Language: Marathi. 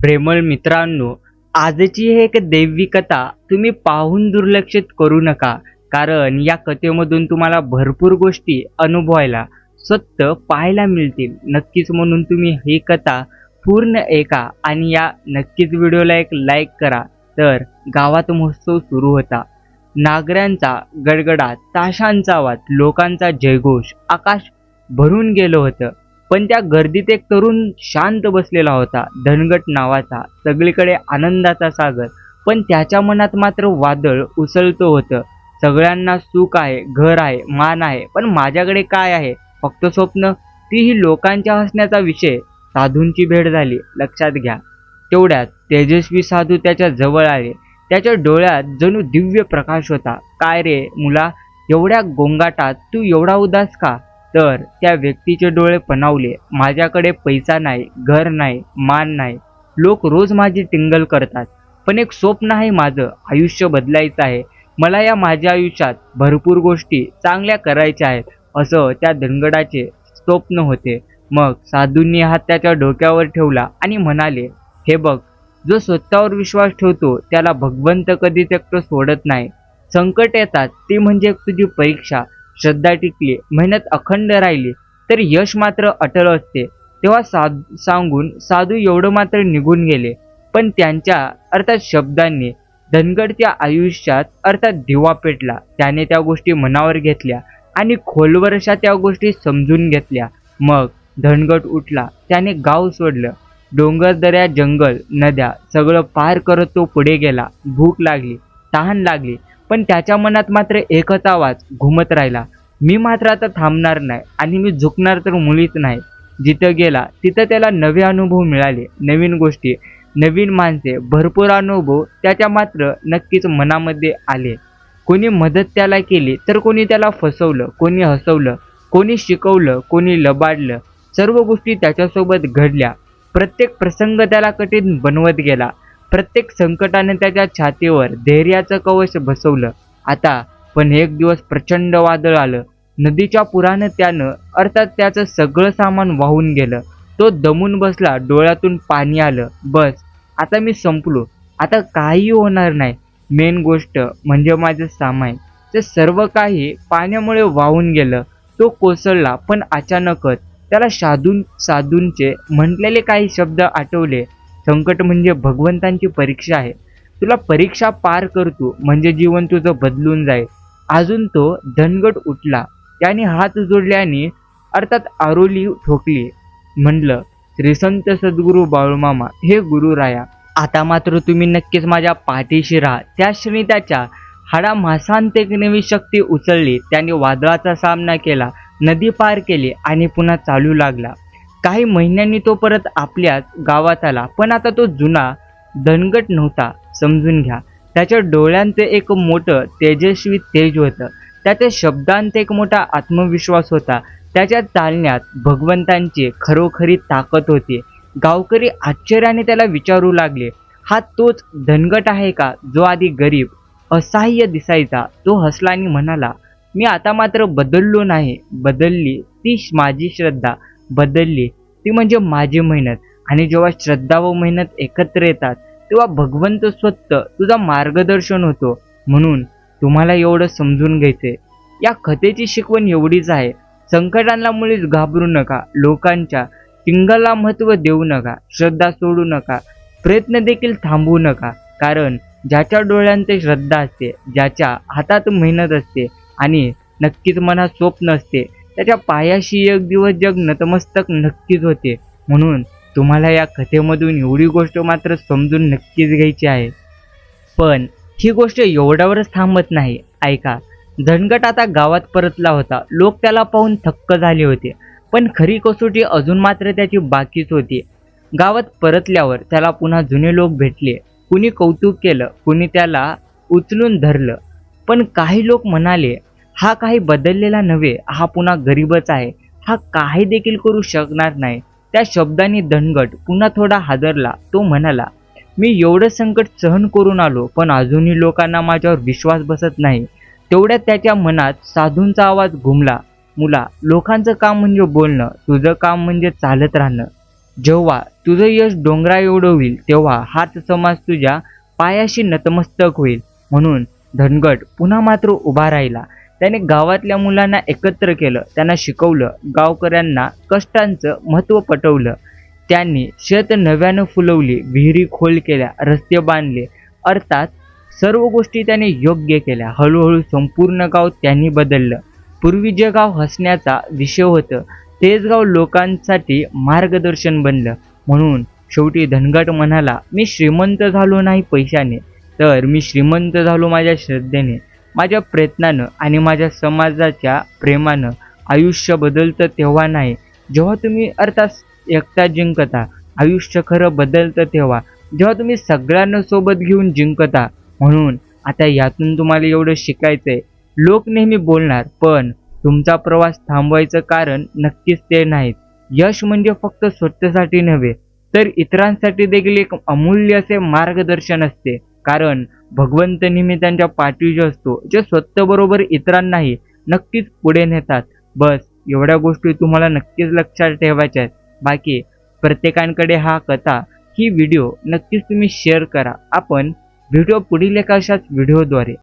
प्रेमळ मित्रांनो आजची एक दैवी कथा तुम्ही पाहून दुर्लक्षित करू नका कारण या कथेमधून तुम्हाला भरपूर गोष्टी अनुभवायला स्वतः पाहायला मिळतील. नक्कीच म्हणून तुम्ही ही कथा पूर्ण ऐका आणि या नक्कीच व्हिडिओला एक लाईक करा. तर गावात महोत्सव सुरू होता. नागऱ्यांचा गडगडाट ताशांचा आवाज लोकांचा जयघोष आकाश भरून गेलं होतं. पण त्या गर्दीत एक तरुण शांत बसलेला होता धनगट नावाचा सगळीकडे आनंदाचा सागर. पण त्याच्या मनात मात्र वादळ उसळतं होतं. सगळ्यांना सुख आहे घर आहे मान आहे पण माझ्याकडे काय आहे? फक्त स्वप्न? तीही लोकांच्या हसण्याचा विषय. साधूंची भेट झाली लक्षात घ्या. तेवढ्यात तेजस्वी साधू त्याच्याजवळ आले. त्याच्या डोळ्यात जणू दिव्य प्रकाश होता. काय रे मुला एवढ्या गोंगाटात तू एवढा उदास का? तर त्या व्यक्तीचे डोळे पणावले. माझ्याकडे पैसा नाही घर नाही मान नाही. लोक रोज माझी टिंगल करतात. पण एक स्वप्न आहे माझं आयुष्य बदलायचं आहे. मला या माझ्या आयुष्यात भरपूर गोष्टी चांगल्या करायच्या आहेत असं त्या धनगडाचे स्वप्न होते. मग साधूंनी हात त्याच्या डोक्यावर ठेवला आणि म्हणाले हे बघ जो स्वतःवर विश्वास ठेवतो त्याला भगवंत कधीच एकटं सोडत नाही. संकट येतात ती म्हणजे एक तुझी परीक्षा. श्रद्धा टिकली मेहनत अखंड राहिली तर यश मात्र अटल असते. तेव्हा साध सांगून साधू एवढं मात्र निघून गेले. पण त्यांच्या अर्थात शब्दांनी धनगडच्या आयुष्यात अर्थात दिवा पेटला. त्याने त्या गोष्टी मनावर घेतल्या आणि खोलवर अशा त्या गोष्टी समजून घेतल्या. मग धनगड उठला त्याने गाव सोडलं. डोंगर दऱ्या जंगल नद्या सगळं पार करत तो पुढे गेला. भूक लागली तहान लागली. पण त्याच्या मनात मात्र एकच आवाज घुमत राहिला. मी मात्र आता थांबणार नाही आणि मी झुकणार तर मुलीच नाही. जिथं गेला तिथं त्याला नवे अनुभव मिळाले नवीन गोष्टी नवीन माणसे भरपूर अनुभव त्याच्या मात्र नक्कीच मनामध्ये आले. कोणी मदत त्याला केली तर कोणी त्याला फसवलं कोणी हसवलं कोणी शिकवलं कोणी लबाडलं. सर्व गोष्टी त्याच्यासोबत घडल्या. प्रत्येक प्रसंग त्याला कठीण बनवत गेला. प्रत्येक संकटाने त्याच्या छातीवर धैर्याचं कवच बसवलं. आता पण एक दिवस प्रचंड वादळ आलं. नदीच्या पुरानं त्यानं अर्थात त्याचं सगळं सामान वाहून गेलं. तो दमून बसला डोळ्यातून पाणी आलं. बस आता मी संपलो. आता काही होणार नाही. मेन गोष्ट म्हणजे माझं सामान. ते सर्व काही पाण्यामुळे वाहून गेलं. तो कोसळला पण अचानकच त्याला साधून साधूंचे म्हटलेले काही शब्द आठवले. संकट म्हणजे भगवंतांची परीक्षा आहे. तुला परीक्षा पार करतो म्हणजे जीवन तुझं बदलून जाईल. अजून तो धनगट उठला. त्याने हात जोडल्याने अर्थात आरोली ठोकली. म्हणलं श्री संत सद्गुरू बाळूमामा हे गुरु राया आता मात्र तुम्ही नक्कीच माझ्या पाठीशी राहा. त्या क्षणी त्याच्या हाडा मासांत एक नवी शक्ती उचलली त्याने वादळाचा सामना केला नदी पार केली आणि पुन्हा चालू लागला. काही महिन्यांनी तो परत आपल्याच गावात आला. पण आता तो जुना धनगट नव्हता समजून घ्या. त्याच्या डोळ्यांचं एक मोठं तेजस्वी तेज होतं. त्याच्या शब्दांत एक मोठा आत्मविश्वास होता. त्याच्या चालण्यात भगवंतांची खरोखरी ताकद होती. गावकरी आश्चर्याने त्याला विचारू लागले हा तोच धनगट आहे का? जो आधी गरीब असहाय्य दिसायचा. तो हसला आणि म्हणाला मी आता मात्र बदललो नाही. बदलली ती माझी श्रद्धा. बदलली. ती म्हणजे माझी मेहनत. आणि जेव्हा श्रद्धा व मेहनत एकत्र येतात तेव्हा भगवंत स्वतः तुझा मार्गदर्शन होतो. म्हणून तुम्हाला एवढं समजून घ्यायचंय. या कथेची शिकवण एवढीच आहे. संकटांना मुळीच घाबरू नका. लोकांच्या टिंगला महत्त्व देऊ नका. श्रद्धा सोडू नका. प्रयत्न देखील थांबवू नका. कारण ज्याच्या डोळ्यांचे श्रद्धा असते ज्याच्या हातात मेहनत असते आणि नक्कीच मनात स्वप्न असते त्याच्या पायाशी एक दिवस जग नतमस्तक नक्कीच होते. म्हणून तुम्हाला या कथेमधून एवढी गोष्ट मात्र समजून नक्कीच घ्यायची आहे. पण ही गोष्ट एवढ्यावरच थांबत नाही. ऐका धनगट आता गावात परतला होता. लोक त्याला पाहून थक्क झाले होते. पण खरी कसोटी अजून मात्र त्याची बाकीच होती. गावात परतल्यावर त्याला पुन्हा जुने लोक भेटले. कुणी कौतुक केलं कुणी त्याला उचलून धरलं. पण काही लोक म्हणाले हा काही बदललेला नव्हे हा पुन्हा गरीबच आहे. हा काही देखील करू शकणार नाही. त्या शब्दांनी धनगट पुन्हा थोडा हादरला तो म्हणाला मी एवढं संकट सहन करून आलो पण अजूनही लोकांना माझ्यावर विश्वास बसत नाही. तेवढ्यात त्याच्या मनात साधूंचा आवाज घुमला. मुला लोकांचं काम म्हणजे बोलणं तुझं काम म्हणजे चालत राहणं. जेव्हा तुझं यश डोंगरा एवढं होईल तेव्हा हाच समाज तुझ्या पायाशी नतमस्तक होईल. म्हणून धनगट पुन्हा मात्र उभा राहिला. त्याने गावातल्या मुलांना एकत्र केलं त्यांना शिकवलं गावकऱ्यांना कष्टांचं महत्त्व पटवलं. त्यांनी शेत नव्यानं फुलवली विहिरी खोल केल्या रस्ते बांधले. अर्थात सर्व गोष्टी त्याने योग्य केल्या. हळूहळू संपूर्ण गाव त्यांनी बदललं. पूर्वी जे गाव हसण्याचा विषय होतं तेच गाव लोकांसाठी मार्गदर्शन बनलं. म्हणून शेवटी धनगट म्हणाला मी श्रीमंत झालो नाही पैशाने तर मी श्रीमंत झालो माझ्या श्रद्धेने. माझ्या प्रयत्नानं आणि माझ्या समाजाच्या प्रेमानं आयुष्य बदलतं तेव्हा नाही. जेव्हा तुम्ही अर्थात एकटा जिंकता आयुष्य खरं बदलतं तेव्हा. जेव्हा तुम्ही सगळ्यांना सोबत घेऊन जिंकता म्हणून आता यातून तुम्हाला एवढं शिकायचंय. लोक नेहमी बोलणार पण तुमचा प्रवास थांबवायचं कारण नक्कीच ते नाहीत. यश म्हणजे फक्त स्वतःसाठी नव्हे तर इतरांसाठी देखील एक अमूल्य असे मार्गदर्शन असते. कारण भगवंत नेहमी त्यांच्या पाठीशी असतो जे स्वतःबरोबर इतरांनाही नक्कीच पुढे नेतात. बस एवढ्या गोष्टी तुम्हाला नक्कीच लक्षात ठेवायच्या आहेत. बाकी प्रत्येकांकडे हा कथा ही व्हिडिओ नक्कीच तुम्ही शेअर करा. आपण व्हिडिओ पुढील एका अशाच व्हिडिओद्वारे.